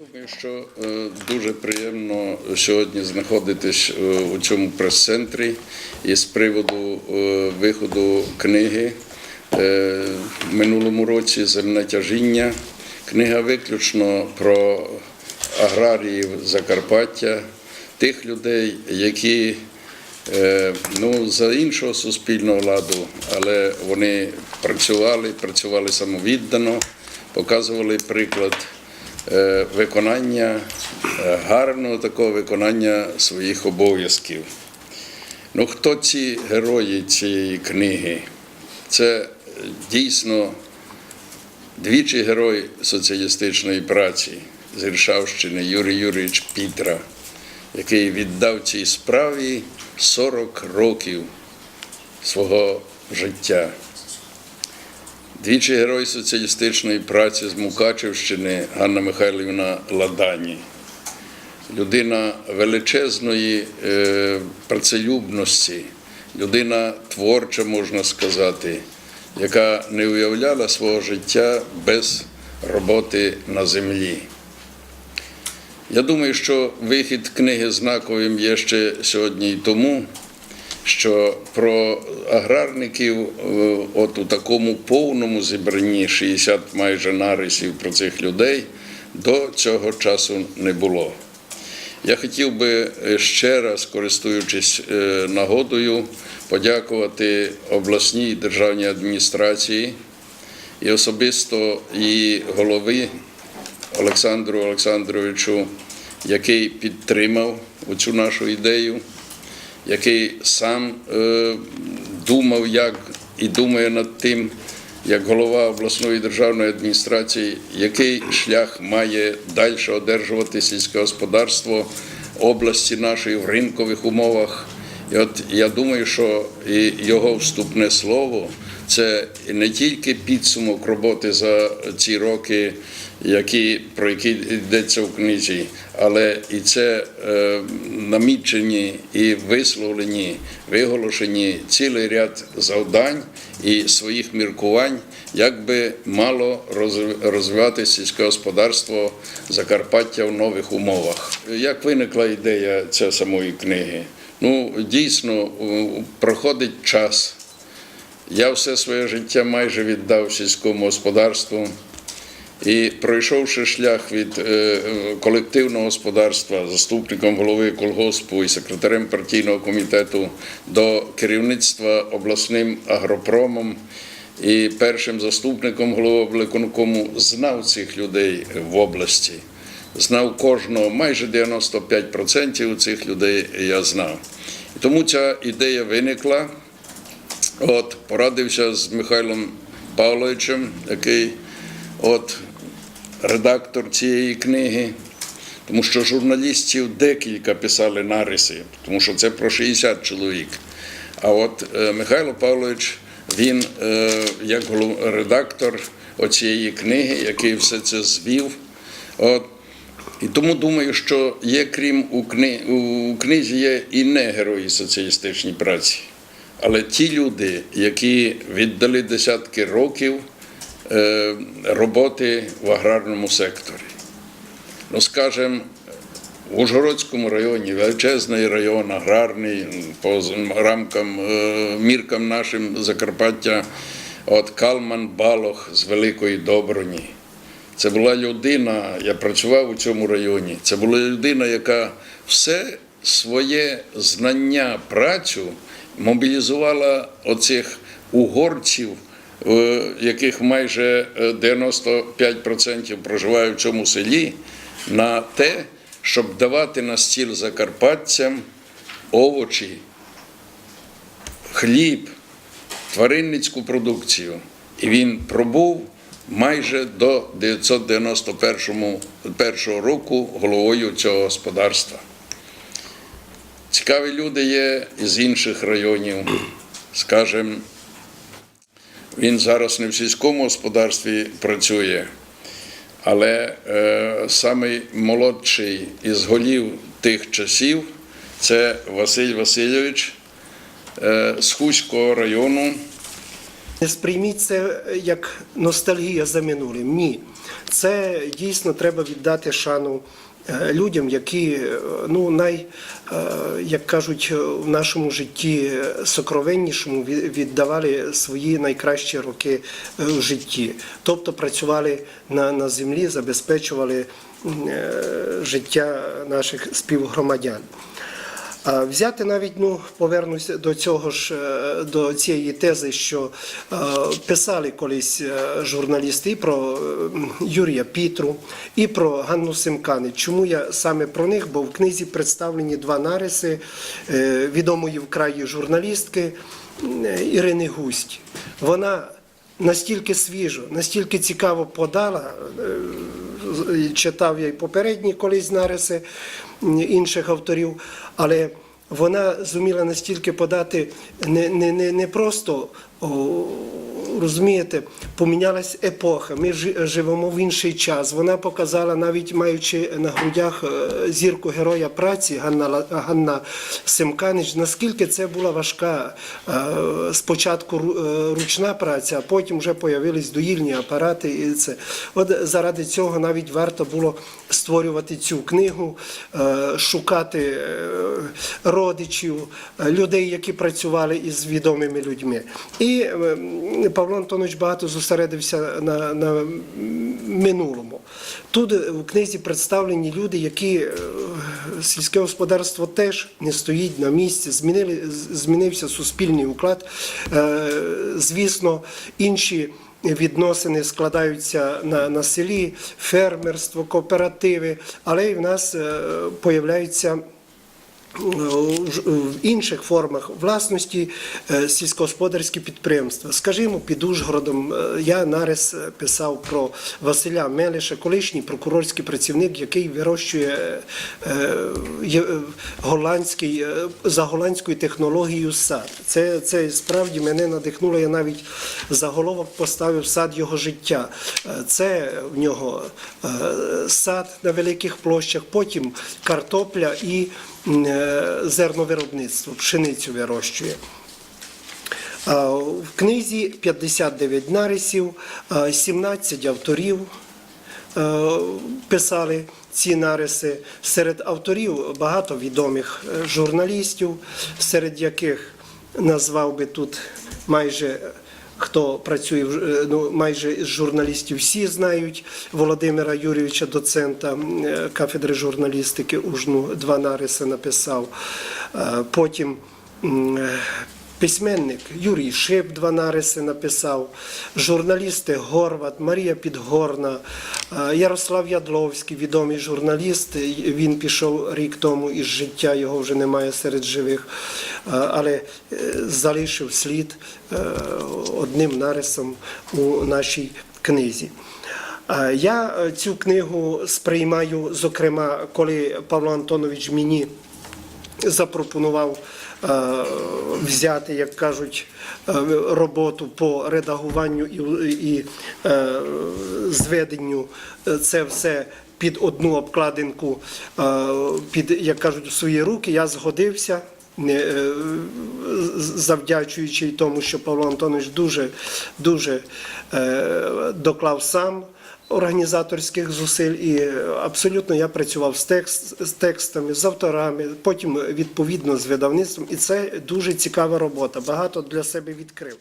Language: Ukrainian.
Думаю, що е, дуже приємно сьогодні знаходитись е, у цьому прес-центрі із приводу е, виходу книги в минулому році Земне тяжіння. Книга виключно про аграріїв Закарпаття, тих людей, які ну, за іншого суспільного ладу, але вони працювали, працювали самовіддано, показували приклад виконання, е, гарного такого виконання своїх обов'язків. Ну, хто ці герої цієї книги? Це е, дійсно двічі герой соціалістичної праці з Іршавщини Юрій Юрійович Пітра, який віддав цій справі 40 років свого життя. Двічі герой соціалістичної праці з Мукачевщини Ганна Михайлівна Ладані. Людина величезної е, працелюбності, людина творча, можна сказати, яка не уявляла свого життя без роботи на землі. Я думаю, що вихід книги знаковим є ще сьогодні і тому, що про аграрників е, от у такому повному зібранні 60 майже нарисів про цих людей до цього часу не було. Я хотів би е, ще раз, користуючись е, нагодою, подякувати обласній державній адміністрації і особисто її голови Олександру Олександровичу, який підтримав цю нашу ідею, який сам е, думав, як і думає над тим, як голова обласної державної адміністрації, який шлях має далі одержувати сільське господарство області нашої в ринкових умовах. І от я думаю, що і його вступне слово це не тільки підсумок роботи за ці роки, які, про які йдеться в книзі, але і це е, намічені і висловлені, виголошені цілий ряд завдань і своїх міркувань, як би мало розвивати сільське господарство Закарпаття в нових умовах. Як виникла ідея цієї самої книги? Ну, дійсно, проходить час. Я все своє життя майже віддав сільському господарству. І пройшовши шлях від е, колективного господарства, заступником голови колгоспу і секретарем партійного комітету до керівництва обласним агропромом і першим заступником голови обликонкому, знав цих людей в області. Знав кожного, майже 95% цих людей я знав. І тому ця ідея виникла. От, порадився з Михайлом Павловичем, який от, редактор цієї книги, тому що журналістів декілька писали нариси, тому що це про 60 чоловік. А от е, Михайло Павлович, він е, як редактор оцієї книги, який все це звів. От, і тому думаю, що є, крім у, кни... у книзі є і не герої соціалістичної праці, але ті люди, які віддали десятки років роботи в аграрному секторі. Ну, скажімо, в Ужгородському районі величезний район, аграрний, по рамкам, е, міркам нашим Закарпаття, от Калман Балох з Великої Доброні. Це була людина, я працював у цьому районі. Це була людина, яка все своє знання, працю мобілізувала оцих угорців, е, яких майже е, 95% проживає в цьому селі, на те, щоб давати на стіл закарпатцям овочі, хліб, тваринницьку продукцію. І він пробув майже до 991 року головою цього господарства. Цікаві люди є із інших районів. Скажем, він зараз не в сільському господарстві працює, але е, самий молодший із голів тих часів це Василь Васильович е, з Хуського району. Не сприйміть це як ностальгія за минулим. Ні. Це дійсно треба віддати шану е, людям, які е, ну най, е, як кажуть, в нашому житті сокровеннішому віддавали свої найкращі роки е, в житті, тобто працювали на, на землі, забезпечували е, життя наших співгромадян. Взяти навіть, ну повернуся до цього ж е, до цієї тези, що е, писали колись е, журналісти про Юрія Пітру, і про Ганну Семкани. Чому я саме про них? Бо в книзі представлені два нариси відомої в краї журналістки Ірини Густь. Вона настільки свіжо, настільки цікаво подала. е, читав я й попередні колись нариси інших авторів, але вона зуміла настільки подати не, не, не, не просто. Розумієте, помінялась епоха. Ми живемо в інший час. Вона показала, навіть маючи на грудях е, зірку героя праці Ганна, Ганна Семканич, наскільки це була важка е, спочатку е, ручна праця, а потім вже появились доїльні апарати. І це от заради цього навіть варто було створювати цю книгу, шукати родичів, людей, які працювали із відомими людьми. І Павло Антонович багато зосередився на, на минулому. Тут в книзі представлені люди, які е, сільське господарство теж не стоїть на місці, змінили, змінився суспільний уклад. Е, Звісно, інші відносини складаються на, на селі, фермерство, кооперативи, але і в нас е, появляються в інших формах власності е, сільськогосподарські підприємства. Скажімо, під Ужгородом е, я нарис е, писав про Василя Мелиша, колишній прокурорський працівник, який вирощує голландський за голландською технологією сад. Це, це справді мене надихнуло. Я навіть заголовок поставив сад його життя. Це в нього сад на великих площах, потім картопля і зерновиробництво, пшеницю вирощує. В книзі 59 нарисів, 17 авторів писали ці нариси. Серед авторів багато відомих е, журналістів, серед яких назвав би тут майже. Хто працює е, ну, майже з журналістів, всі знають Володимира Юрійовича, доцента е, кафедри журналістики УЖНУ, два нариси написав. Е, Потім Письменник Юрій Шип два нариси написав, журналісти Горват, Марія Підгорна, Ярослав Ядловський, відомий журналіст. Він пішов рік тому із життя, його вже немає серед живих, е, але е, залишив слід е, одним нарисом у нашій книзі. Е, Я е, цю книгу сприймаю, зокрема, коли Павло Антонович мені запропонував е, взяти, як кажуть, е, роботу по редагуванню і, е, зведенню е, це все під одну обкладинку, е, під, як кажуть, в свої руки. Я згодився. Не, е, завдячуючи тому, що Павло Антонович дуже, дуже е, доклав сам організаторських зусиль, і абсолютно я працював з, текст, з текстами, з авторами, потім відповідно з видавництвом, і це дуже цікава робота. Багато для себе відкрив.